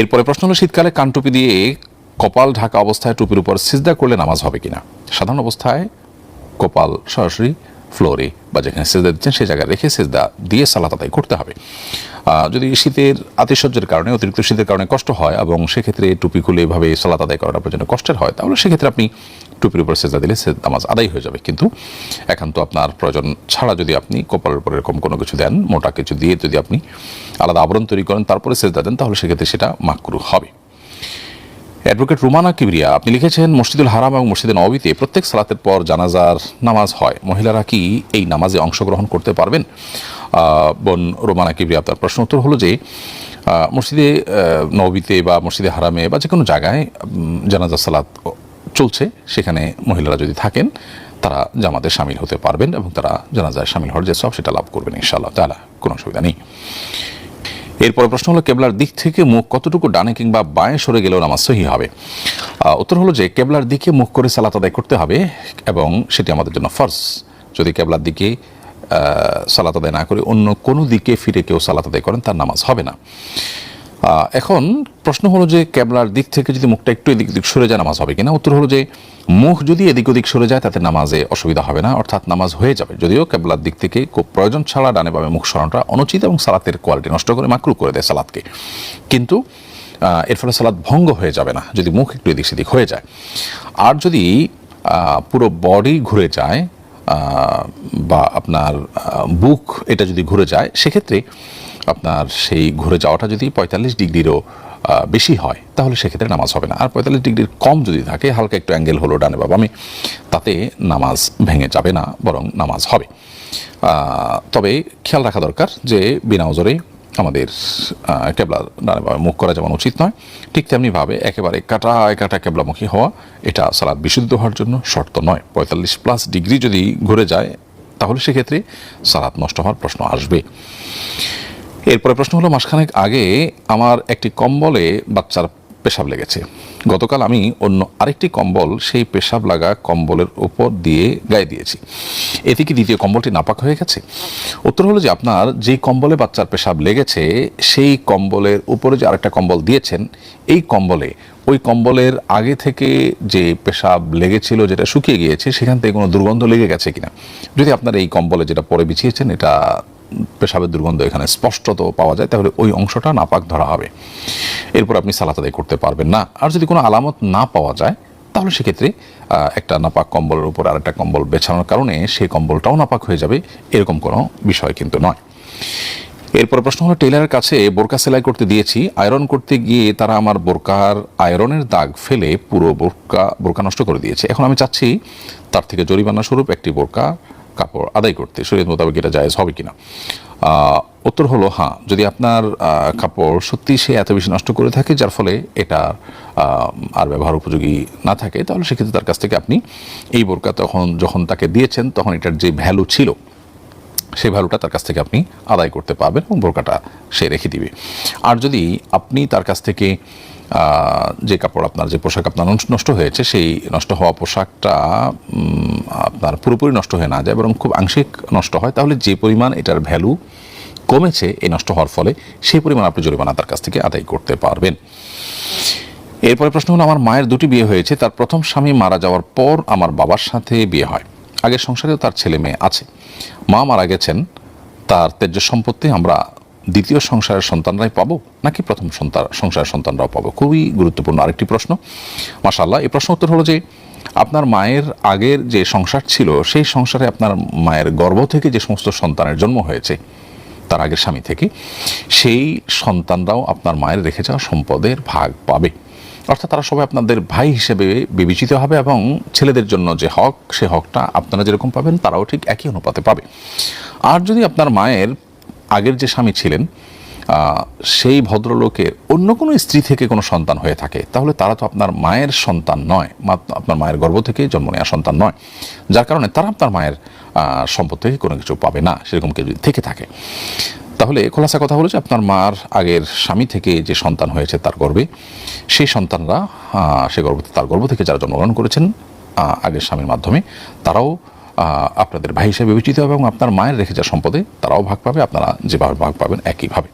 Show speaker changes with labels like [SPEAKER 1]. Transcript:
[SPEAKER 1] এরপরে প্রশ্ন হলো, শীতকালে কানটুপি দিয়ে কপাল ঢাকা অবস্থায় টুপির উপর সিজদা করলে নামাজ হবে কিনা? সাধারণ অবস্থায় কপাল সরাসরি ফ্লোরে বা যেখানে সেজদা দিচ্ছেন, সেই জায়গায় রেখে সেজদা দিয়ে সালাত আদায় করতে হবে। যদি শীতের আতিশয্যের কারণে, অতিরিক্ত শীতের কারণে কষ্ট হয় এবং সেক্ষেত্রে টুপি খুলে এভাবে সালাত আদায় করাটা আপনার জন্য কষ্টের হয়, তাহলে সেক্ষেত্রে আপনি টুপির উপর সেজদা দিলে সে নামাজ আদায় হয়ে যাবে। কিন্তু একান্ত আপনার প্রয়োজন ছাড়া যদি আপনি কপালের উপর এরকম কোনো কিছু দেন, মোটা কিছু দিয়ে যদি আপনি আলাদা আবরণ তৈরি করেন, তারপরে সেজদা দেন, তাহলে সেক্ষেত্রে সেটা মাকরু হবে। অ্যাডভোকেট রুমানা কিবরিয়া, আপনি লিখেছেন, মসজিদুল হারাম এবং মসজিদে নবীতে প্রত্যেক সালাতের পর জানাজার নামাজ হয়। মহিলারা কি এই নামাজে অংশগ্রহণ করতে পারবেন? বোন রুমানা কিবরিয়া, আপনার প্রশ্ন উত্তর হলো যে মসজিদে নবীতে বা মসজিদে হারামে বা যে কোনো জায়গায় জানাজার সালাত চলছে। সেখানে মহিলারা যদি থাকেন, তারা জামাতে সামিল হতে পারবেন এবং তারা জানাজায় সামিল হওয়ার যে সব সেটা লাভ করবেন ইনশাআল্লাহ। তালা কোনো অসুবিধা নেই। এরপরে প্রশ্ন হলো, কেবলার দিক থেকে মুখ কতটুকু ডানে কিংবা বাঁয়ে সরে গেলেও নামাজ সহি হবে? উত্তর হলো যে, কেবলার দিকে মুখ করে সালাত আদায় করতে হবে এবং সেটি আমাদের জন্য ফার্স যদি কেবলার দিকে সালাত আদায় না করে অন্য কোনো দিকে ফিরে কেউ সালাত আদায় করেন, তার নামাজ হবে না। এখন প্রশ্ন হলো যে কেবলার দিক থেকে যদি মুখটা একটু এদিক ওদিক সরে যায়, নামাজ হবে কিনা? উত্তর হলো যে মুখ যদি এদিক ওদিক সরে যায়, তাতে নামাজে অসুবিধা হবে না। অর্থাৎ নামাজ হয়ে যাবে। যদিও কেবলার দিক থেকে খুব প্রয়োজন ছাড়া ডানে বামে মুখ সরানোটা অনুচিত এবং সালাতের কোয়ালিটি নষ্ট করে মাকরু করে দেয় সালাদকে কিন্তু এর ফলে সালাদ ভঙ্গ হয়ে যাবে না, যদি মুখ একটু এদিক সেদিক হয়ে যায়। আর যদি পুরো বডি ঘুরে যায় বা আপনার বুক এটা যদি ঘুরে যায়, সেক্ষেত্রে আপনার সেই ঘুরে যাওয়াটা যদি পঁয়তাল্লিশ ডিগ্রিরও বেশি হয়, তাহলে সেক্ষেত্রে নামাজ হবে না। আর পঁয়তাল্লিশ ডিগ্রির কম যদি থাকে, হালকা একটু অ্যাঙ্গেল হলো ডানে বা বামে তাতে নামাজ ভেঙে যাবে না, বরং নামাজ হবে। তবে খেয়াল রাখা দরকার যে বিনা ওজরে আমাদের কেবলা ডানে বামে মুখ করা যেমন উচিত নয়, ঠিক তেমনিভাবে একেবারে কাটা কাটা কেবলামুখী হওয়া, এটা সালাদ বিশুদ্ধ হওয়ার জন্য শর্ত নয়। পঁয়তাল্লিশ প্লাস ডিগ্রি যদি ঘুরে যায়, তাহলে সেক্ষেত্রে সালাদ নষ্ট হওয়ার প্রশ্ন আসবে। এরপরে প্রশ্ন হলো, মাসখানেক আগে আমার একটি কম্বলে বাচ্চার পেশাব লেগেছে। গতকাল আমি অন্য আরেকটি কম্বল সেই পেশাব লাগা কম্বলের উপর দিয়ে গায়ে দিয়েছি। এতে কি দ্বিতীয় কম্বলটি নাপাক হয়ে গেছে? উত্তর হলো যে আপনার যেই কম্বলে বাচ্চার পেশাব লেগেছে, সেই কম্বলের উপরে যে আরেকটা কম্বল দিয়েছেন, এই কম্বলে, ওই কম্বলের আগে থেকে যে পেশাব লেগেছিল, যেটা শুকিয়ে গিয়েছে, সেখান থেকে কোনো দুর্গন্ধ লেগে গেছে কিনা? যদি আপনার এই কম্বলে যেটা পরে বিছিয়েছেন, এটা পেশাবের দুর্গন্ধ এখানে স্পষ্টত পাওয়া যায়, তাহলে ওই অংশটা নাপাক ধরা হবে। এরপর আপনি সালাত আদায় করতে পারবেন না। আর যদি কোনো আলামত না পাওয়া যায়, তাহলে সেক্ষেত্রে একটা নাপাক কম্বলের উপর আরেকটা কম্বল বেছানোর কারণে সেই কম্বলটাও নাপাক হয়ে যাবে, এরকম কোনো বিষয় কিন্তু নয়। এরপর প্রশ্ন হলো, টেলারের কাছে বোরকা সেলাই করতে দিয়েছি, আয়রন করতে গিয়ে তারা আমার বোরকার আয়রনের দাগ ফেলে পুরো বোরকা বোরকা নষ্ট করে দিয়েছে। এখন আমি চাচ্ছি তার থেকে জরিমানা স্বরূপ একটি বোরকা কাপড় আদায় করতে শরীর মোতাবেক এটা জায়েজ হবে কিনা। উত্তর হলো হ্যাঁ যদি আপনার কাপড় সত্যি সে এত বেশি নষ্ট করে থাকে, যার ফলে এটা আর ব্যবহার উপযোগী না থাকে, তাহলে সেক্ষেত্রে তার কাছ থেকে আপনি এই বোরকা তখন, যখন তাকে দিয়েছেন, তখন এটার যে ভ্যালু ছিল সেই ভ্যালুটা তার কাছ থেকে আপনি আদায় করতে পারবেন এবং বোরকাটা সে রেখে দিবে। আর যদি আপনি তার কাছ থেকে যে কাপড় আপনার, যে পোশাক আপনার নষ্ট- হয়েছে, সেই নষ্ট হওয়া পোশাকটা আপনার পুরোপুরি নষ্ট হয়ে না যায়, বরং খুব আংশিক নষ্ট হয়, তাহলে যে পরিমাণ এটার ভ্যালু কমেছে এই নষ্ট হওয়ার ফলে সেই পরিমাণ আপনি জরিমানা তার কাছ থেকে আদায় করতে পারবেন। এরপরে প্রশ্ন হলো, আমার মায়ের দুটি বিয়ে হয়েছে, তার প্রথম স্বামী মারা যাওয়ার পর আমার বাবার সাথে বিয়ে হয়। আগের সংসারেও তার ছেলে মেয়ে আছে। মা মারা গেছেন, তার তেজ্য সম্পত্তি আমরা দ্বিতীয় সংসারের সন্তানরাই পাবো নাকি প্রথম সন্তান সংসারের সন্তানরাও পাবো? খুবই গুরুত্বপূর্ণ আরেকটি প্রশ্ন। মাশাল্লাহ এই প্রশ্ন উত্তর হলো যে, আপনার মায়ের আগের যে সংসার ছিল, সেই সংসারে আপনার মায়ের গর্ভ থেকে যে সমস্ত সন্তানের জন্ম হয়েছে, তার আগের স্বামী থেকে, সেই সন্তানরাও আপনার মায়ের রেখে যাওয়া সম্পদের ভাগ পাবে। অর্থাৎ তারা সবাই আপনাদের ভাই হিসেবে বিবেচিত হবে এবং ছেলেদের জন্য যে হক, সে হকটা আপনারা যেরকম পাবেন, তারাও ঠিক একই অনুপাতে পাবে। আর যদি আপনার মায়ের আগের যে স্বামী ছিলেন সেই ভদ্রলোকের অন্য কোনো স্ত্রী থেকে কোনো সন্তান হয়ে থাকে, তাহলে তারা তো আপনার মায়ের সন্তান নয় আপনার মায়ের গর্ভ থেকে জন্ম নেওয়া সন্তান নয়। যার কারণে তারা আপনার মায়ের সম্পদ থেকে কোনো কিছু পাবে না, সেরকম কেউ যদি থেকে থাকে। তাহলে খোলাসা কথা হলো যে আপনার মার আগের স্বামী থেকে যে সন্তান হয়েছে তার গর্বে সেই সন্তানরা সে গর্ভ, তার গর্ভ থেকে যারা জন্মগ্রহণ করেছেন আগের স্বামীর মাধ্যমে, তারাও আপনাদের ভাই হিসেবে বিবেচিত হবে এবং আপনার মায়ের রেখে যা সম্পদে তারাও ভাগ পাবে, আপনারা যেভাবে ভাগ পাবেন একইভাবে।